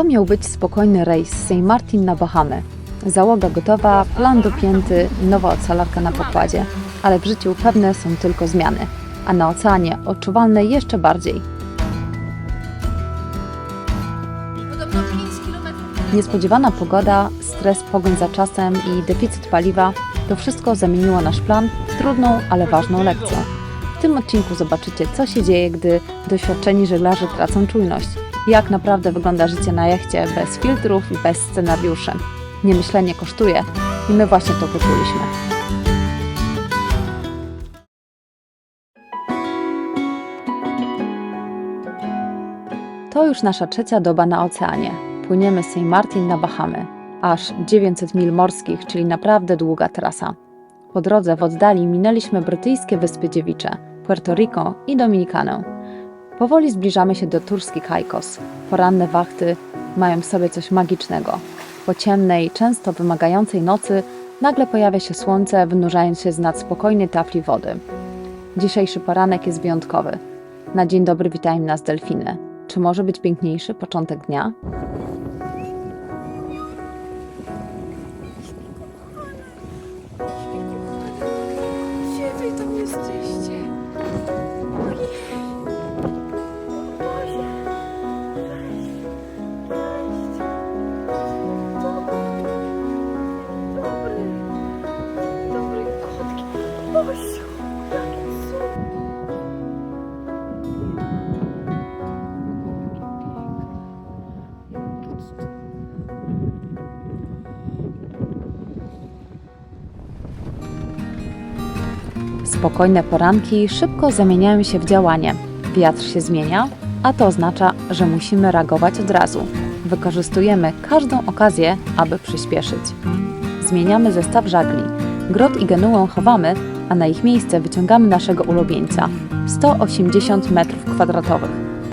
To miał być spokojny rejs z St. Martin na Bahamy. Załoga gotowa, plan dopięty, nowa ocalarka na pokładzie. Ale w życiu pewne są tylko zmiany, a na oceanie odczuwalne jeszcze bardziej. Podobno 5 km. Niespodziewana pogoda, stres pogoń za czasem i deficyt paliwa to wszystko zamieniło nasz plan w trudną, ale ważną lekcję. W tym odcinku zobaczycie, co się dzieje, gdy doświadczeni żeglarze tracą czujność. Jak naprawdę wygląda życie na jachcie bez filtrów i bez scenariuszy. Niemyślenie kosztuje i my właśnie to poczuliśmy. To już nasza trzecia doba na oceanie. Płyniemy z St. Martin na Bahamy. Aż 900 mil morskich, czyli naprawdę długa trasa. Po drodze w oddali minęliśmy brytyjskie Wyspy Dziewicze, Puerto Rico i Dominikanę. Powoli zbliżamy się do turskich Caicos. Poranne wachty mają w sobie coś magicznego. Po ciemnej, często wymagającej nocy nagle pojawia się słońce, wynurzając się z nad spokojnej tafli wody. Dzisiejszy poranek jest wyjątkowy. Na dzień dobry witają nas delfiny. Czy może być piękniejszy początek dnia? Spokojne poranki szybko zamieniają się w działanie. Wiatr się zmienia, a to oznacza, że musimy reagować od razu. Wykorzystujemy każdą okazję, aby przyspieszyć. Zmieniamy zestaw żagli. Grot i genułę chowamy, a na ich miejsce wyciągamy naszego ulubieńca 180 m2.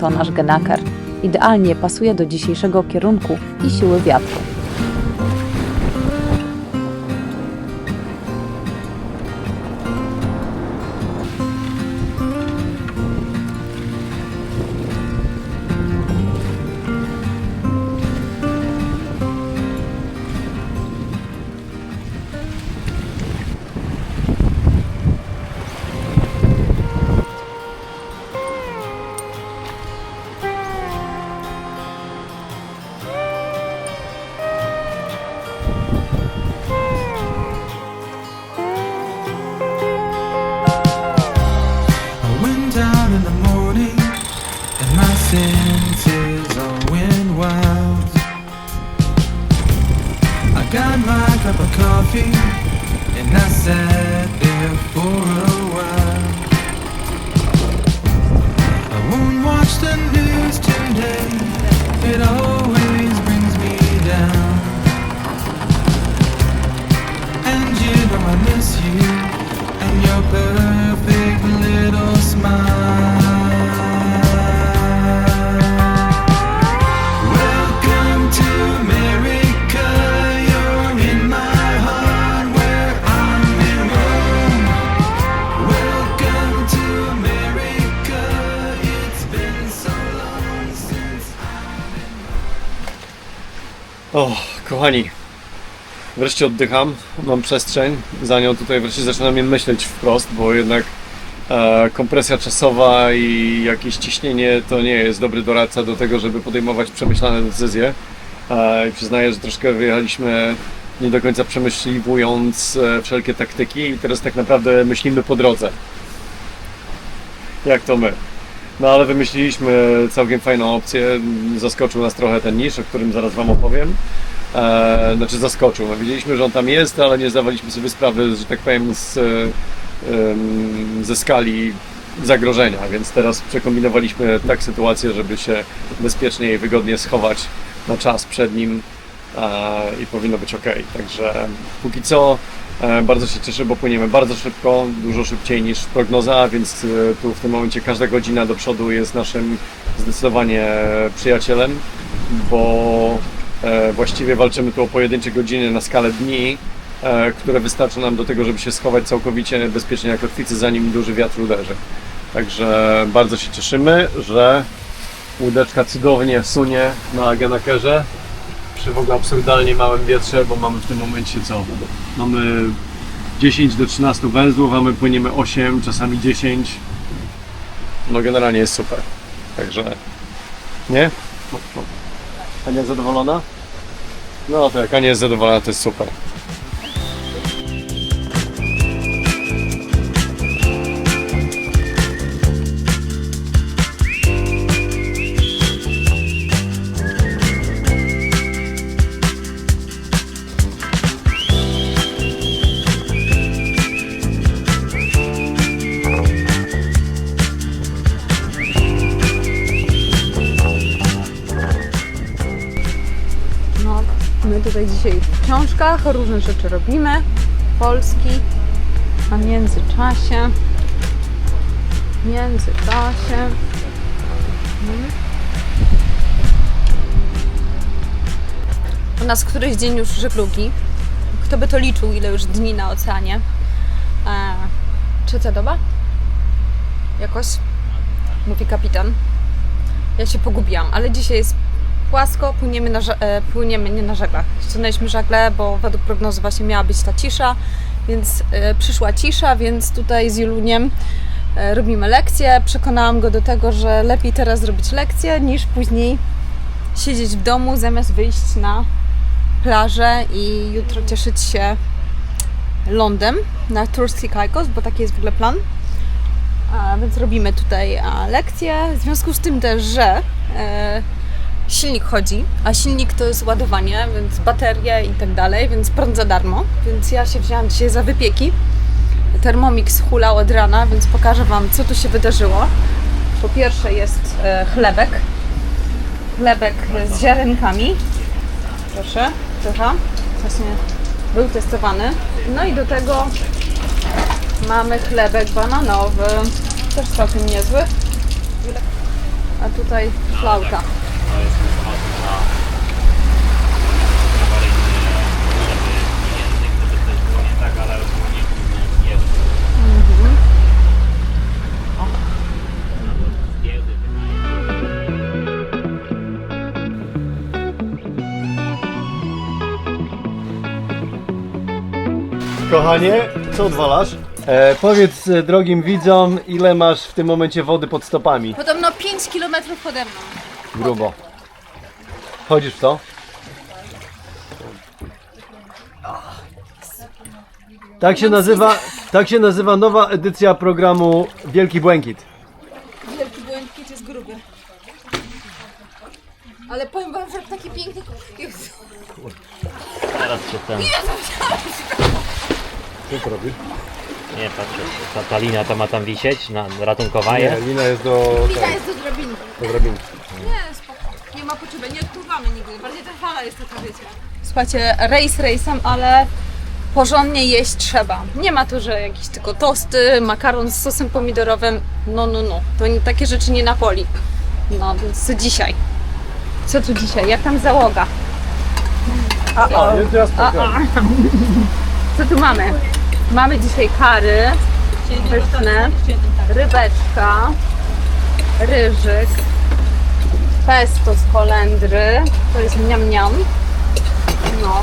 To nasz genaker. Idealnie pasuje do dzisiejszego kierunku i siły wiatru. And I sat there for a O, kochani, wreszcie oddycham, mam przestrzeń, za nią tutaj wreszcie zaczynam myśleć wprost, bo jednak e, kompresja czasowa i jakieś ciśnienie to nie jest dobry doradca do tego, żeby podejmować przemyślane decyzje. E, przyznaję, że troszkę wyjechaliśmy nie do końca przemyśliwując e, wszelkie taktyki i teraz tak naprawdę myślimy po drodze. Jak to my. No ale wymyśliliśmy całkiem fajną opcję. Zaskoczył nas trochę ten niż, o którym zaraz Wam opowiem. E, znaczy zaskoczył. No, wiedzieliśmy, że on tam jest, ale nie zdawaliśmy sobie sprawy, że tak powiem, z, e, ze skali zagrożenia, więc teraz przekombinowaliśmy tak sytuację, żeby się bezpiecznie i wygodnie schować na czas przed nim e, i powinno być ok. Także póki co bardzo się cieszę, bo płyniemy bardzo szybko, dużo szybciej niż prognoza, więc e, tu w tym momencie każda godzina do przodu jest naszym zdecydowanie przyjacielem, bo e, właściwie walczymy tu o pojedyncze godziny na skalę dni, e, które wystarczą nam do tego, żeby się schować całkowicie bezpiecznie jak kotwicy, zanim duży wiatr uderzy. Także bardzo się cieszymy, że Łódeczka cudownie sunie na Genakerze przy w ogóle absurdalnie małym wietrze, bo mamy w tym momencie co? Mamy 10 do 13 węzłów, a my płyniemy 8, czasami 10. No generalnie jest super. Także nie? Ania zadowolona? No to jak Ania jest zadowolona, to jest super. My tutaj dzisiaj w książkach różne rzeczy robimy. Polski. A w międzyczasie. W międzyczasie. Mhm. U nas któryś dzień już żeglugi. Kto by to liczył, ile już dni na oceanie? E, trzecia doba? Jakoś? Mówi kapitan. Ja się pogubiłam, ale dzisiaj jest płasko, płyniemy, na, e, płyniemy nie na żaglach. Ściągnęliśmy żagle, bo według prognozy właśnie miała być ta cisza, więc e, przyszła cisza, więc tutaj z Juluniem e, robimy lekcję. Przekonałam go do tego, że lepiej teraz zrobić lekcję, niż później siedzieć w domu, zamiast wyjść na plażę i jutro cieszyć się lądem na Turski Caicos, bo taki jest w ogóle plan. A, więc robimy tutaj a, lekcję. W związku z tym też, że e, silnik chodzi, a silnik to jest ładowanie, więc baterie i tak dalej, więc prąd za darmo. Więc ja się wzięłam dzisiaj za wypieki. Thermomix hulał od rana, więc pokażę Wam, co tu się wydarzyło. Po pierwsze jest e, chlebek. Chlebek z ziarenkami. Proszę, trochę. Właśnie był testowany. No i do tego mamy chlebek bananowy. Też całkiem niezły. A tutaj flauta. Kochanie, co odwalasz? E, powiedz e, drogim widzom, ile masz w tym momencie wody pod stopami. Podobno 5 km pode mną. Grubo. Chodzisz w to? Tak się nazywa, tak się nazywa nowa edycja programu Wielki Błękit. Wielki błękit jest gruby. Ale powiem wam, że taki piękny... Jezu. Teraz się ten. Co to robisz? Nie patrzę. Ta, ta linia to ma tam wisieć, na, ratunkowa jest. lina jest do, Lina jest do drabinki. do drabinki. Nie, spoko. Nie ma potrzeby, nie odpływamy nigdy. Bardziej ta fala jest taka, wiecie. Słuchajcie, rejs rejsem, ale porządnie jeść trzeba. Nie ma tu, że jakieś tylko tosty, makaron z sosem pomidorowym. No, no, no. To nie, takie rzeczy nie na poli. No, więc co dzisiaj? Co tu dzisiaj? Jak tam załoga? A, o. A, a. Co tu mamy? Mamy dzisiaj kary pyszne, rybeczka, ryżyk, pesto z kolendry, to jest miam miam. No.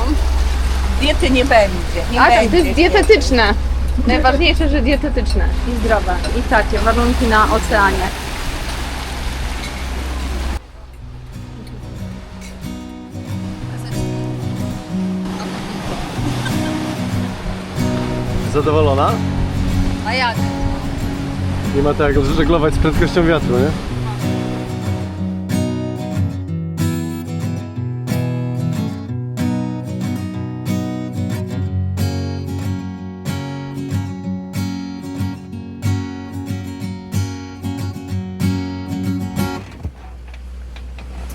Diety nie będzie. Nie A tak, będzie. to jest dietetyczne. Najważniejsze, że dietetyczne i zdrowe. I takie warunki na oceanie. Zadowolona? A jak? Nie ma tak jak żeglować z prędkością wiatru, nie?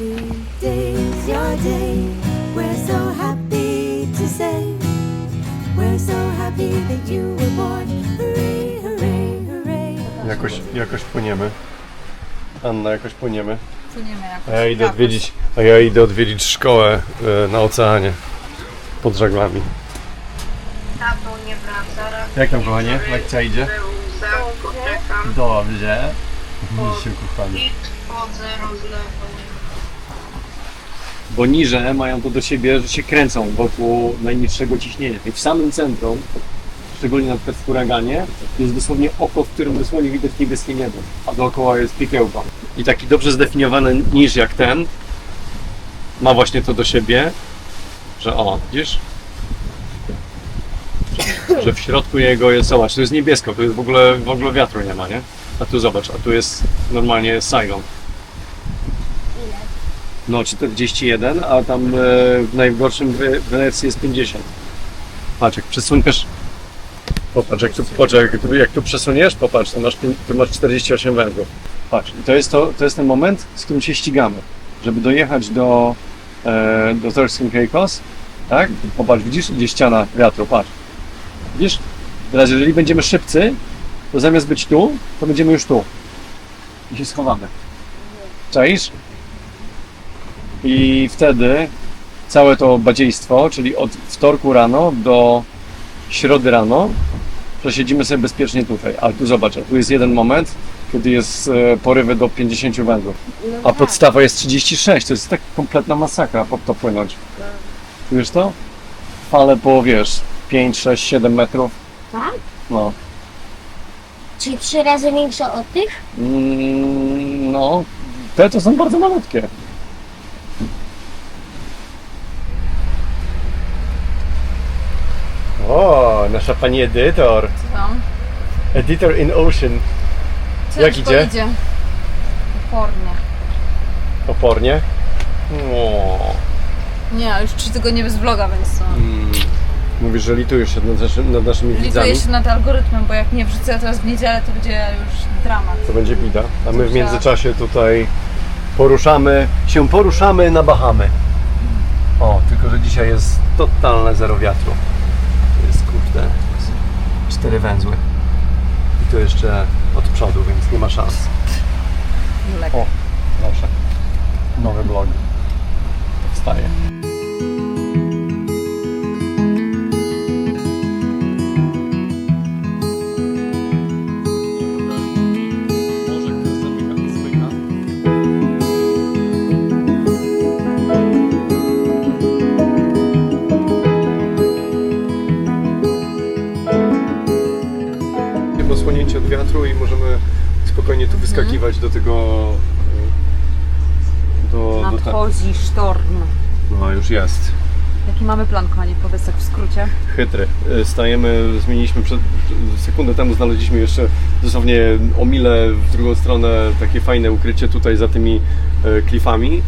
Today's your day. We're so happy to say. We're so happy that you were born. Hooray, hooray, hooray. Jakoś, jakoś płyniemy. Anna, jakoś płyniemy. Płyniemy jakoś. A ja idę odwiedzić, a ja idę odwiedzić szkołę e, na oceanie. Pod żaglami. Tato nie wraca, raz Jak tam kochanie? Lekcja idzie? był za, poczekam. Dobrze. Misiu kochany. I rozlewam. Bo niże mają to do siebie, że się kręcą wokół najniższego ciśnienia. I w samym centrum, szczególnie na przykład w huraganie, jest dosłownie oko, w którym dosłownie widać niebieskie niebo, a dookoła jest pikiełka. I taki dobrze zdefiniowany niż jak ten ma właśnie to do siebie, że o, widzisz? Że- w środku jego jest, zobacz, tu jest niebiesko, tu jest w ogóle, w ogóle wiatru nie ma, nie? A tu zobacz, a tu jest normalnie Saigon. No 41, a tam e, w najgorszym we- Wenecji jest 50. Patrz, jak przesuniesz. Popatrz, jak tu, popatrz, jak tu, jak tu przesuniesz, popatrz, to masz, tu masz 48 węzłów. Patrz, i to jest, to, to jest ten moment, z którym się ścigamy. Żeby dojechać do, e, do Thurston Caicos, tak? Popatrz, widzisz, idzie ściana wiatru, patrz. Widzisz? Teraz, jeżeli będziemy szybcy, to zamiast być tu, to będziemy już tu. I się schowamy. Czaisz? I wtedy całe to badziejstwo, czyli od wtorku rano do środy rano, przesiedzimy sobie bezpiecznie tutaj. Ale tu zobacz, tu jest jeden moment, kiedy jest e, porywy do 50 węzłów. A podstawa jest 36, to jest tak kompletna masakra pod to płynąć. Czujesz to? Fale po, wiesz, 5, 6, 7 metrów. Tak? No. Czyli trzy razy większe od tych? Mm, no, te to są bardzo malutkie. O, nasza pani edytor. tam? Editor in Ocean. Jak idzie? idzie. Opornie. Opornie. O. Nie, już trzy tygodnie bez vloga, więc. Mm. Mówisz, że litujesz się nad, naszym, nad naszymi widzami. Lituję się nad algorytmem, bo jak nie wrzucę teraz w niedzielę, to będzie już dramat. To będzie bida. A my w międzyczasie tutaj poruszamy, się poruszamy na Bahamy. O, tylko że dzisiaj jest totalne zero wiatru. Cztery węzły. I to jeszcze od przodu, więc nie ma szans. Julek. O, do tego. e, Do, do te... Nadchodzi sztorm. No już jest. Jaki mamy plan, kochani? Powiedz tak w skrócie. Chytry. E, Stajemy, zmieniliśmy przed, sekundę temu znaleźliśmy jeszcze dosłownie o milę w drugą stronę takie fajne ukrycie tutaj za tymi e, klifami.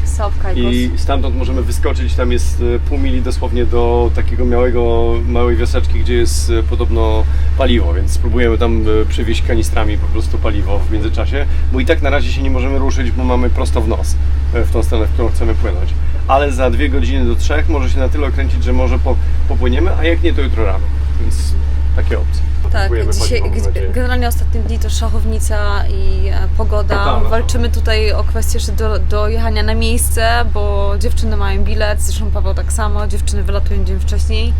I stamtąd możemy wyskoczyć, tam jest e, pół mili dosłownie do takiego małego, małej wioseczki, gdzie jest e, podobno paliwo, więc spróbujemy tam przywieźć kanistrami po prostu paliwo w międzyczasie, bo i tak na razie się nie możemy ruszyć, bo mamy prosto w nos, w tą stronę, w którą chcemy płynąć. Ale za dwie godziny do trzech może się na tyle okręcić, że może po, popłyniemy, a jak nie, to jutro rano, więc takie opcje. Tak, dzisiaj, paliwo, mam nadzieję. generalnie ostatnie dni to szachownica i e, pogoda. Totalna Walczymy tutaj o kwestię jeszcze do, do jechania na miejsce, bo dziewczyny mają bilet, zresztą Paweł tak samo, dziewczyny wylatują dzień wcześniej,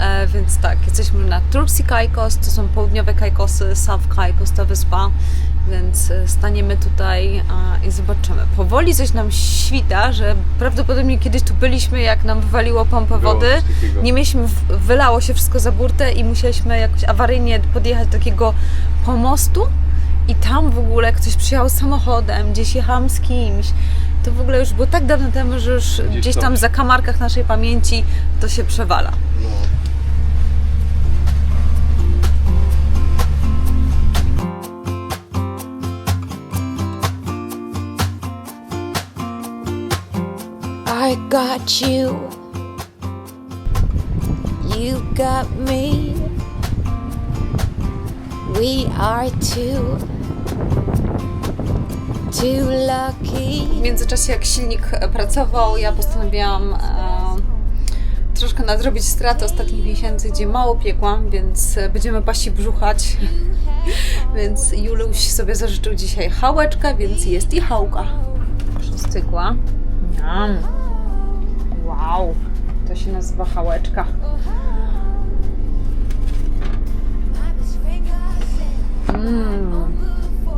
e, więc tak, jesteśmy na Turks i Caicos, to są południowe Caicosy, South Caicos ta wyspa, więc e, staniemy tutaj e, i zobaczymy. Powoli coś nam świta, że prawdopodobnie kiedyś tu byliśmy, jak nam wywaliło pompę wody, nie mieliśmy, wylało się wszystko za burtę i musieliśmy jakoś awaryjnie podjechać do takiego pomostu i tam w ogóle ktoś przyjechał samochodem, gdzieś jechałam z kimś. To w ogóle już było tak dawno temu, że już Gdzieś gdzieś to. tam za kamarkach naszej pamięci to się przewala. No. Got you. You got me. We are two. Too lucky. W międzyczasie jak silnik e, pracował, ja postanowiłam e, troszkę nadrobić straty ostatnich miesięcy, gdzie mało piekłam, więc e, będziemy pasi brzuchać. więc Juliuś sobie zażyczył dzisiaj hałeczkę, więc jest i hałka. Przystygła. Miam. Wow, to się nazywa hałeczka. Mmm,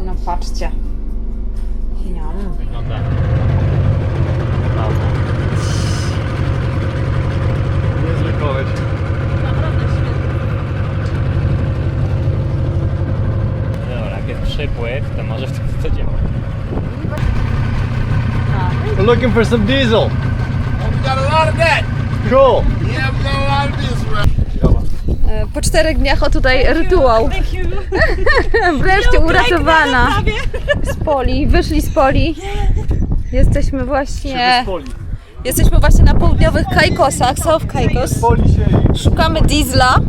no patrzcie. Miam. tak. Prawda. Niezły koleś. Dobra, jak jest przypływ, to może wtedy to działa. We're looking for some diesel. Cool. E, Po czterech dniach o tutaj rytuał. Wreszcie uratowana z poli. Wyszli z poli. Jesteśmy właśnie. Jesteśmy właśnie na południowych Kajkosach, South Kajkos. Szukamy diesla.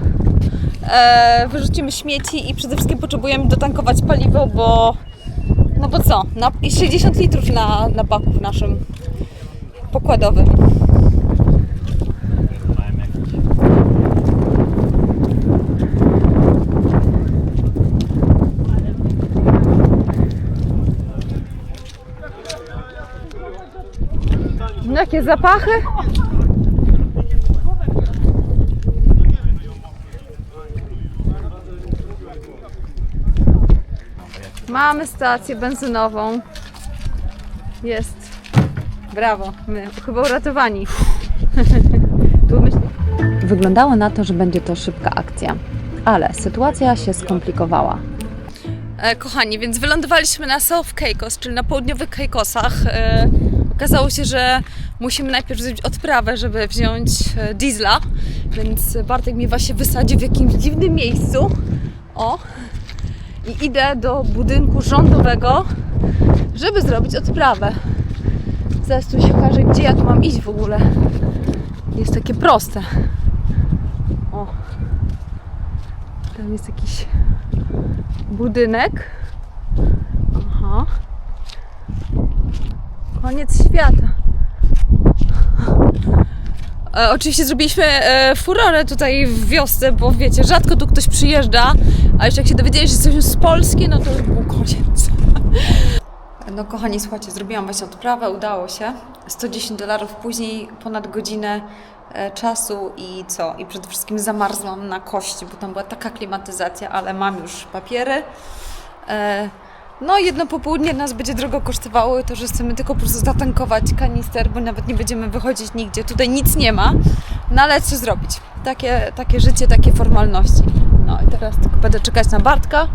E, wyrzucimy śmieci i przede wszystkim potrzebujemy dotankować paliwo, bo. No bo co? Na, i 60 litrów na, na baku w naszym pokładowym. Mają jakiś... Jakie zapachy? Mamy stację benzynową. Jest. Brawo. My chyba uratowani. Wyglądało na to, że będzie to szybka akcja, ale sytuacja się skomplikowała. E, kochani, więc wylądowaliśmy na South Caicos, czyli na południowych Caicosach. E, okazało się, że musimy najpierw zrobić odprawę, żeby wziąć e, diesla, więc Bartek mnie właśnie wysadził w jakimś dziwnym miejscu. O! I idę do budynku rządowego, żeby zrobić odprawę. Zaraz tu się okaże, gdzie ja tu mam iść w ogóle. Jest takie proste. O! Tam jest jakiś budynek. Aha. Koniec świata. E, oczywiście zrobiliśmy e, furorę tutaj w wiosce, bo wiecie, rzadko tu ktoś przyjeżdża, a jeszcze jak się dowiedzieli, że jesteśmy z Polski, no to już był koniec. No kochani, słuchajcie, zrobiłam właśnie odprawę, udało się. 110 dolarów później, ponad godzinę e, czasu i co? I przede wszystkim zamarzłam na kości, bo tam była taka klimatyzacja, ale mam już papiery. No, jedno popołudnie nas będzie drogo kosztowało to, że chcemy tylko po prostu zatankować kanister, bo nawet nie będziemy wychodzić nigdzie. Tutaj nic nie ma, no ale co zrobić? Takie, takie życie, takie formalności. No i teraz tylko będę czekać na Bartka.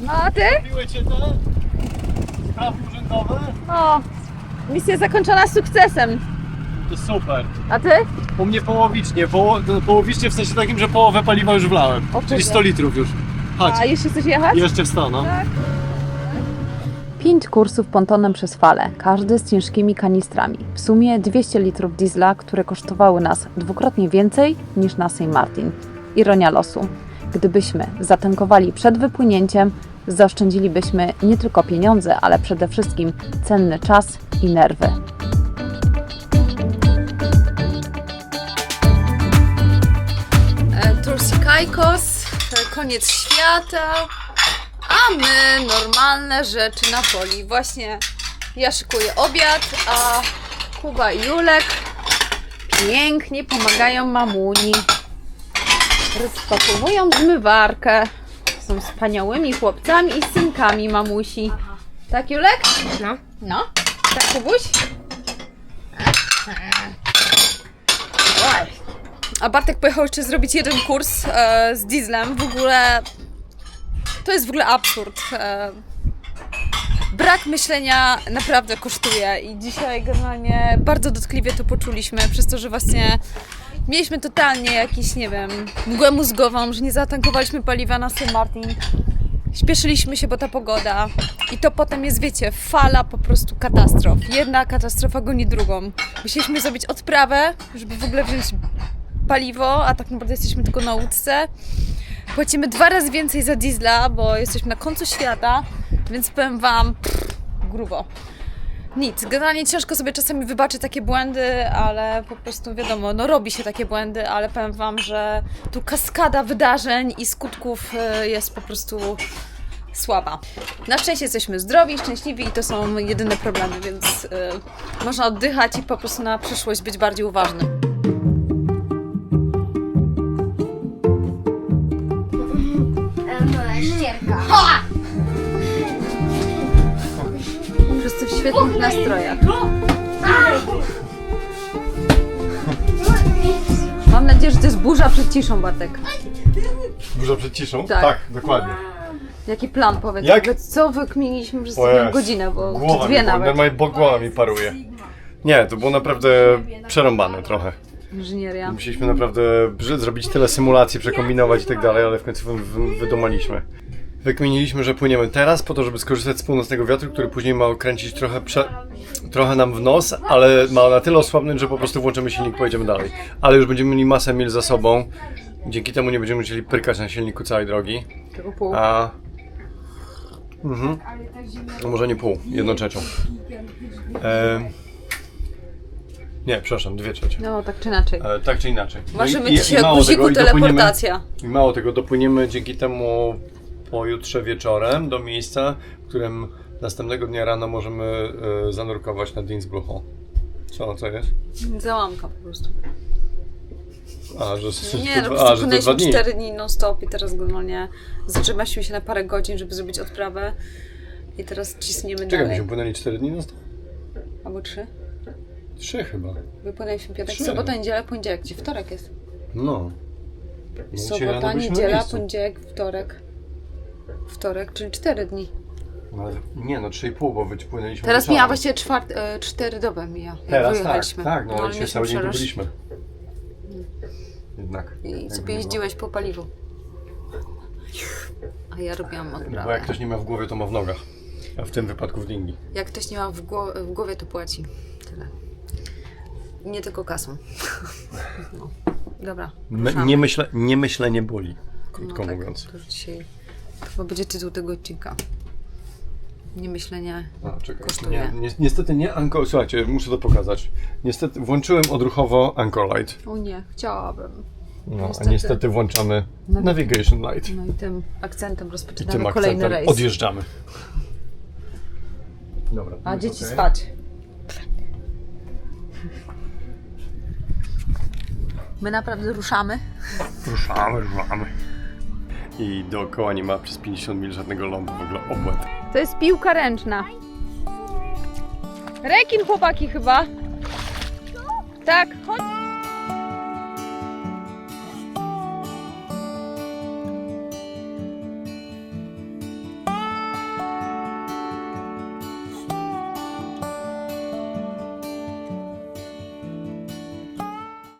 No a ty? Miłe cię te sprawy urzędowe? O, misja zakończona sukcesem. To super. A ty? U mnie połowicznie. Poło, połowicznie w sensie takim, że połowę paliwa już wlałem. O Czyli kurde. 100 litrów już. Chodź. A jeszcze chcesz jechać? Jeszcze w 100, no. Pięć kursów pontonem przez falę, każdy z ciężkimi kanistrami. W sumie 200 litrów diesla, które kosztowały nas dwukrotnie więcej niż na St. Martin. Ironia losu. Gdybyśmy zatankowali przed wypłynięciem, zaoszczędzilibyśmy nie tylko pieniądze, ale przede wszystkim cenny czas i nerwy. Tursi Caicos, koniec świata, a my normalne rzeczy na poli. Właśnie ja szykuję obiad, a Kuba i Julek pięknie pomagają mamuni. Rozpakowują zmywarkę. Są wspaniałymi chłopcami i synkami mamusi. Tak, Julek? No. No? Tak, Kubuś? A Bartek pojechał jeszcze zrobić jeden kurs e, z dieslem. W ogóle to jest w ogóle absurd. E, brak myślenia naprawdę kosztuje i dzisiaj generalnie bardzo dotkliwie to poczuliśmy, przez to, że właśnie mieliśmy totalnie jakiś, nie wiem, mgłę mózgową, że nie zatankowaliśmy paliwa na St. Martin. Śpieszyliśmy się, bo ta pogoda. I to potem jest, wiecie, fala po prostu katastrof. Jedna katastrofa goni drugą. Musieliśmy zrobić odprawę, żeby w ogóle wziąć paliwo, a tak naprawdę jesteśmy tylko na łódce. Płacimy dwa razy więcej za diesla, bo jesteśmy na końcu świata, więc powiem Wam, pff, grubo. Nic, generalnie ciężko sobie czasami wybaczyć takie błędy, ale po prostu wiadomo, no robi się takie błędy, ale powiem Wam, że tu kaskada wydarzeń i skutków y, jest po prostu słaba. Na szczęście jesteśmy zdrowi, szczęśliwi i to są jedyne problemy, więc y, można oddychać i po prostu na przyszłość być bardziej uważnym. Świetnych nastrojach. Mam nadzieję, że to jest burza przed ciszą, Bartek. Dużo przed ciszą? Tak. dokładnie. Jaki plan, powiedz? Jak? Co wykminiliśmy przez O Jezu, godzinę, bo Głowa czy dwie mi, nawet. Normalnie, bo głowa mi paruje. Nie, to było naprawdę przerąbane trochę. Inżynieria. Musieliśmy naprawdę brzy- zrobić tyle symulacji, przekombinować i tak dalej, ale w końcu wy- wy- wydumaliśmy. Wykminiliśmy, że płyniemy teraz po to, żeby skorzystać z północnego wiatru, który później ma okręcić trochę, prze... trochę nam w nos, ale ma na tyle osłabnąć, że po prostu włączymy silnik i pojedziemy dalej. Ale już będziemy mieli masę mil za sobą. Dzięki temu nie będziemy musieli pyrkać na silniku całej drogi. Tylko pół. A... Mhm. No może nie pół, jedną trzecią. E... Nie, przepraszam, dwie trzecie. No, tak czy inaczej. E, tak czy inaczej. No Ważymy i- i- dzisiaj i od mało guziku tego, i dopłyniemy- teleportacja. I mało tego, dopłyniemy dzięki temu pojutrze wieczorem do miejsca, w którym następnego dnia rano możemy e, zanurkować na Dinsbruchu. Co, co jest? Załamka po prostu. A, że, Nie, no po a, prostu że te dwa płynęliśmy dni. 4 dni non stop i teraz normalnie zatrzymaliśmy się na parę godzin, żeby zrobić odprawę i teraz cisniemy Czekaj, dalej. myśmy płynęli 4 dni? No, Albo 3. trzy chyba. Wypłynęliśmy piątek, Trzy. sobota, niedziela, poniedziałek. Gdzie wtorek jest? No. No, dzisiaj rano Sobota, byliśmy na niedziela, miejscu. poniedziałek, wtorek. Wtorek, czyli 4 dni. No, ale nie, no 3,5, bo wypłynęliśmy Teraz wieczorem. mija właściwie czwart, e, 4 doby mija. jak Teraz tak, wyjechaliśmy. tak, no ale dzisiaj mieliśmy cały dzień tu przeraż. byliśmy. Jednak. I jakby sobie nie jeździłeś po paliwu. A ja robiłam było. Bo odprawę. jak ktoś nie ma w głowie, to ma w nogach. A w tym wypadku w dingi. Jak ktoś nie ma w, gło- w głowie, to płaci. Tyle. Nie tylko kasą. No. Dobra. My, ruszamy. nie, myślę, nie myślenie boli, krótko no, tak, mówiąc. To już dzisiaj chyba będzie tytuł tego odcinka. Nie myślenie. A, czekaj. Kosztuje. Nie, ni niestety nie Anchor... Słuchajcie, muszę to pokazać. Niestety włączyłem odruchowo Anchor Light. O nie, chciałabym. No, a niestety włączamy Navi- Navigation Light. No i tym akcentem I rozpoczynamy tym kolejny akcentem rejs. odjeżdżamy. Dobra. A jest dzieci okej. spać. My naprawdę ruszamy. Ruszamy, ruszamy. I dookoła nie ma przez 50 mil żadnego lądu, w ogóle obłęd. To jest piłka ręczna. Rekin chłopaki chyba. Tak, chodź.